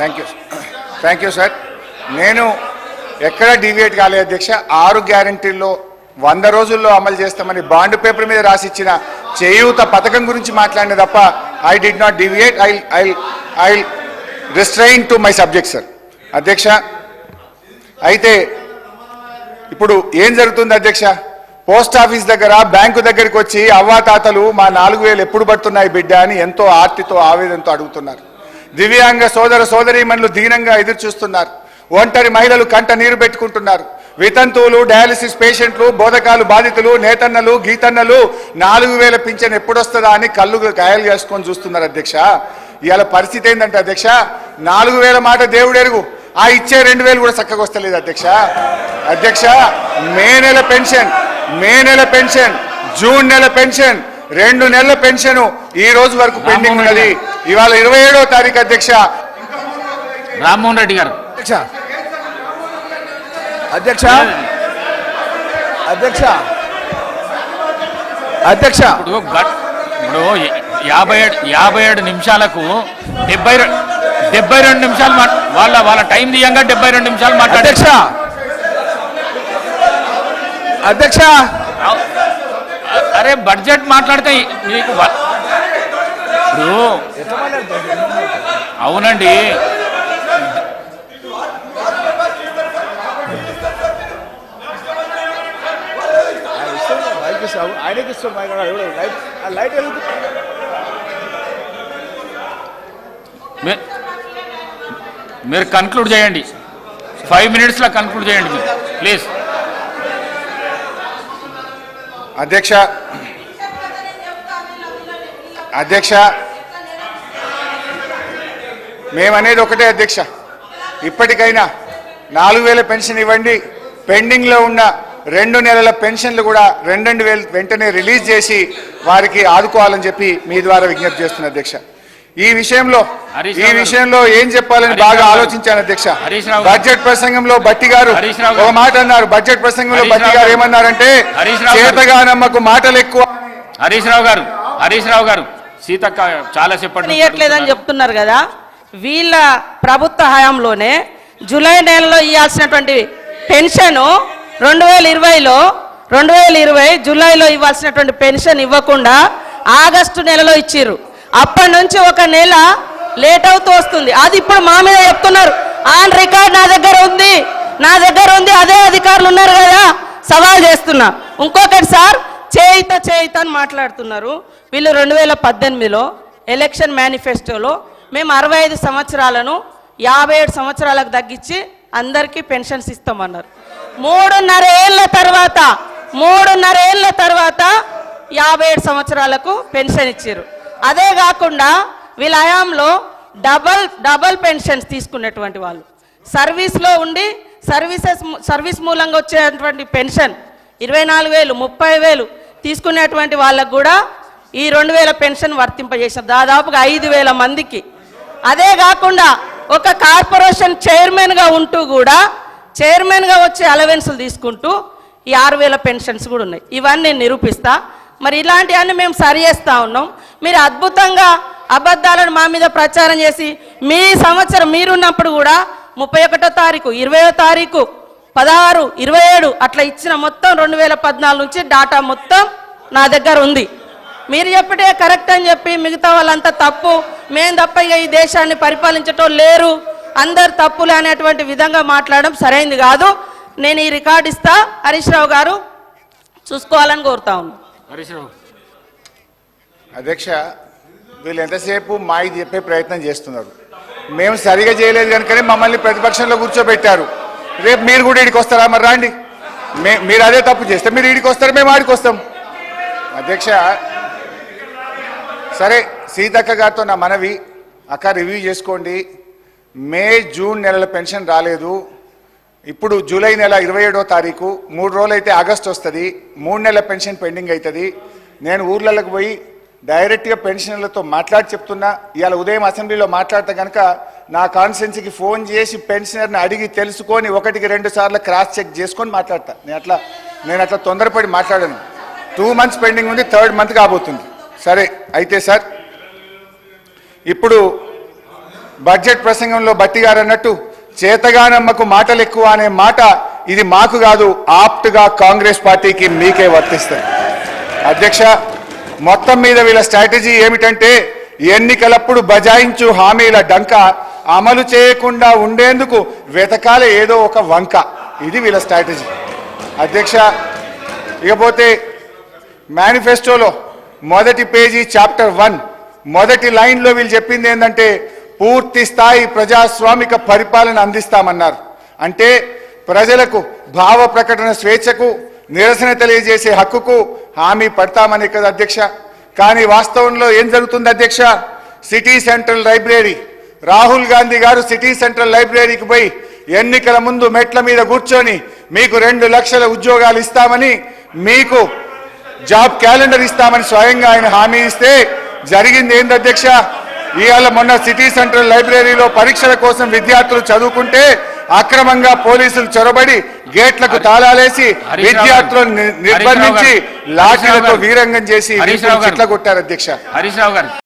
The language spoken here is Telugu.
Thank you thank you sir నేను ఎక్కడ డివియేట్ కాలేదు అధ్యక్ష. ఆరు గ్యారంటీల్లో వంద రోజుల్లో అమలు చేస్తామని బాండ్ పేపర్ మీద రాసిచ్చిన చేయూత పథకం గురించి మాట్లాడిన తప్ప I did not deviate I I I restrain to my subject sir అధ్యక్ష అయితే ఇప్పుడు ఏం జరుగుతుంది అధ్యక్ష? పోస్ట్ ఆఫీస్ దగ్గర బ్యాంకు దగ్గరికి వచ్చి అవ్వాతాతలు మా నాలుగు వేలు ఎప్పుడు పడుతున్నాయి బిడ్డ అని ఎంతో ఆర్తితో ఆవేదనతో అడుగుతున్నారు. దివ్యాంగ సోదర సోదరీమణులు దీనంగా ఎదురుచూస్తున్నారు. ఒంటరి మహిళలు కంట నీరు పెట్టుకుంటున్నారు. వితంతువులు డయాలసిస్ పేషెంట్లు బోధకాలు బాధితులు నేతన్నలు గీతన్నలు నాలుగు వేల పింఛన్ ఎప్పుడొస్తుందా అని కళ్ళు కాయలు చేసుకొని చూస్తున్నారు అధ్యక్ష. ఇవాళ పరిస్థితి ఏంటంటే అధ్యక్ష నాలుగు వేల మాట దేవుడెరుగు ఆ ఇచ్చే రెండు వేలు కూడా చక్కగా వస్తలేదు అధ్యక్ష. అధ్యక్ష మే నెల పెన్షన్ మే నెల పెన్షన్ జూన్ నెల పెన్షన్ రెండు నెలల పెన్షన్ ఈ రోజు వరకు పెండింగ్ ఉన్నది. ఇవాళ ఇరవై ఏడవ తారీఖు అధ్యక్ష. రామ్మోహన్ రెడ్డి గారు. అధ్యక్ష. అధ్యక్ష. అధ్యక్ష. అధ్యక్ష. ఇప్పుడు ఇప్పుడు యాభై ఏడు యాభై ఏడు నిమిషాలకు డెబ్బై డెబ్బై రెండు నిమిషాలు వాళ్ళ వాళ్ళ టైం తీయంగా డెబ్బై రెండు నిమిషాలు మాట్లాడారు అధ్యక్ష. అధ్యక్ష. అరే బడ్జెట్ మాట్లాడితే మీకు వ- అవునండి. ఆయనకి ఇస్తాం లైట్ వెలుగుతుంది మీ- మీరు కన్క్లూడ్ చేయండి. ఫైవ్ మినిట్స్లో కన్క్లూడ్ చేయండి మీరు. ప్లీజ్ అధ్యక్ష అధ్యక్ష మేమనేది ఒకటే అధ్యక్ష ఇప్పటికైనా నాలుగు వేల పెన్షన్ ఇవ్వండి పెండింగ్లో ఉన్న రెండు నెలల పెన్షన్లు కూడా రెండు రెండు వేలు వెంటనే రిలీజ్ చేసి వారికి ఆదుకోవాలని చెప్పి మీ ద్వారా విజ్ఞప్తి చేస్తున్న అధ్యక్ష ఈ విషయంలో ఈ. విషయంలో ఏం చెప్పాలని బాగా. ఆలోచించాను అధ్యక్ష. బడ్జెట్ ప్రసంగంలో బట్టి గారు ఒక. మాట అన్నారు బడ్జెట్ ప్రసంగంలో బట్టి గారు. ఏమన్నారంటే. చేతగానమ్మకు మాటలు ఎక్కువ హరీష్ రావు గారు హరీష్ రావు గారు సీతక్క చాలా చెప్పండి ఇవ్వట్లేదని చెప్తున్నారు కదా వీళ్ళ ప్రభుత్వ హయాంలోనే జూలై నెలలో ఇవ్వాల్సినటువంటి పెన్షన్ రెండు వేల ఇరవైలో రెండు వేల ఇరవై జూలైలో ఇవ్వాల్సినటువంటి పెన్షన్ ఇవ్వకుండా ఆగస్టు నెలలో ఇచ్చిర్రు. అప్పటి నుంచి ఒక నెల లేట్ అవుతూ వస్తుంది. అది ఇప్పుడు మా మీద చెప్తున్నారు. ఆన్ రికార్డ్ నా దగ్గర ఉంది. నా దగ్గర ఉంది. అదే అధికారులు ఉన్నారు కదా. సవాల్ చేస్తున్నా. ఇంకొకటి సార్ చేయిత చేయిత అని మాట్లాడుతున్నారు. వీళ్ళు రెండు వేల పద్దెనిమిదిలో ఎలక్షన్ మేనిఫెస్టోలో మేము అరవై ఐదు సంవత్సరాలను యాభై ఏడు సంవత్సరాలకు తగ్గించి అందరికీ పెన్షన్స్ ఇస్తామన్నారు. మూడున్నర ఏళ్ళ తర్వాత మూడున్నర ఏళ్ళ తర్వాత యాభై ఏడు సంవత్సరాలకు పెన్షన్ ఇచ్చారు అదే కాకుండా వీళ్ళ హయాంలో డబల్ డబల్ పెన్షన్స్ తీసుకున్నటువంటి వాళ్ళు. సర్వీస్లో ఉండి సర్వీసెస్ సర్వీస్ మూలంగా వచ్చేటువంటి పెన్షన్ ఇరవై నాలుగు వేలు ముప్పై వేలు తీసుకునేటువంటి వాళ్ళకు కూడా ఈ రెండు వేల పెన్షన్ వర్తింపజేసాం దాదాపుగా ఐదు వేల మందికి అదే కాకుండా ఒక కార్పొరేషన్ చైర్మన్గా ఉంటూ కూడా చైర్మన్గా వచ్చే అలవెన్సులు తీసుకుంటూ ఈ ఆరు వేల పెన్షన్స్ కూడా ఉన్నాయి. ఇవన్నీ నేను నిరూపిస్తా. మరి ఇలాంటివన్నీ మేము సరి చేస్తూ ఉన్నాం. మీరు అద్భుతంగా అబద్ధాలను మా మీద ప్రచారం చేసి మీ సంవత్సరం మీరున్నప్పుడు కూడా ముప్పై ఒకటో తారీఖు ఇరవయో తారీఖు పదహారు ఇరవై ఏడు అట్లా ఇచ్చిన మొత్తం రెండు వేల పద్నాలుగు నుంచి డాటా మొత్తం నా దగ్గర ఉంది. మీరు చెప్పటే కరెక్ట్ అని చెప్పి మిగతా వాళ్ళంతా తప్పు మేము తప్ప ఇక ఈ దేశాన్ని పరిపాలించటం లేరు. అందరు తప్పులు అనేటువంటి విధంగా మాట్లాడడం సరైంది కాదు. నేను ఈ రికార్డు ఇస్తా. హరీష్ రావు గారు చూసుకోవాలని కోరుతా ఉన్నాను అధ్యక్ష వీళ్ళు ఎంతసేపు మాయి చెప్పే ప్రయత్నం చేస్తున్నారు. మేము సరిగా చేయలేదు కనుకనే మమ్మల్ని ప్రతిపక్షంలో కూర్చోబెట్టారు. రేపు మీరు కూడా ఇడికి వస్తారా మరి రాండి. మే మీరు అదే తప్పు చేస్తే మీరు ఇడికి వస్తారు మేము ఆడికి వస్తాం. అధ్యక్ష సరే సీతక్క గారితో నా మనవి. అక్క రివ్యూ చేసుకోండి. మే జూన్ నెలల పెన్షన్ రాలేదు. ఇప్పుడు జూలై నెల ఇరవై ఏడో తారీఖు. మూడు రోజులు అయితే ఆగస్ట్ వస్తుంది. మూడు నెలల పెన్షన్ పెండింగ్ అవుతుంది నేను ఊర్లలోకి పోయి డైరెక్ట్గా పెన్షనర్లతో మాట్లాడి చెప్తున్నా. ఇవాళ ఉదయం అసెంబ్లీలో మాట్లాడితే కనుక నా కాన్స్టిట్యున్సీకి ఫోన్ చేసి పెన్షనర్ని అడిగి తెలుసుకొని ఒకటికి రెండు సార్లు క్రాస్ చెక్ చేసుకొని మాట్లాడతా. నేను అట్లా నేను అట్లా తొందరపడి మాట్లాడాను. టూ మంత్స్ పెండింగ్ ఉంది థర్డ్ మంత్ కాబోతుంది. సరే అయితే సార్ ఇప్పుడు బడ్జెట్ ప్రసంగంలో బట్టి గారు అన్నట్టు చేతగానమ్మకు మాటలు ఎక్కువ అనే మాట ఇది మాకు కాదు ఆప్ట్గా కాంగ్రెస్ పార్టీకి మీకే వర్తిస్తుంది అధ్యక్ష మొత్తం మీద వీళ్ళ స్ట్రాటజీ ఏమిటంటే ఎన్నికలప్పుడు బజాయించు హామీల డంక అమలు చేయకుండా ఉండేందుకు వెతకాల ఏదో ఒక వంక. ఇది వీళ్ళ స్ట్రాటజీ. అధ్యక్ష ఇకపోతే మేనిఫెస్టోలో మొదటి పేజీ చాప్టర్ వన్ మొదటి లైన్లో వీళ్ళు చెప్పింది ఏంటంటే పూర్తి స్థాయి ప్రజాస్వామిక పరిపాలన అందిస్తామన్నారు. అంటే ప్రజలకు భావ ప్రకటన స్వేచ్ఛకు నిరసన తెలియజేసే హక్కుకు హామీ పడతామని కదా అధ్యక్ష. కానీ వాస్తవంలో ఏం జరుగుతుంది అధ్యక్ష? City central library. Rahul Gandhi గారు సిటీ సెంట్రల్ లైబ్రరీకి పోయి ఎన్నికల ముందు మెట్ల మీద కూర్చొని మీకు రెండు లక్షల ఉద్యోగాలు ఇస్తామని మీకు జాబ్ క్యాలెండర్ ఇస్తామని స్వయంగా ఆయన హామీ ఇస్తే జరిగింది ఏంది అధ్యక్ష ఇవాళ మొన్న సిటీ సెంట్రల్ లైబ్రరీలో పరీక్షల కోసం విద్యార్థులు చదువుకుంటే అక్రమంగా పోలీసులు చొరబడి గేట్లకు తాళాలేసి విద్యార్థులను. నిర్బంధించి. లాఠీలతో వీరంగం చేసి. చిట్ల కొట్టారు అధ్యక్ష హరీష్ రావు గారు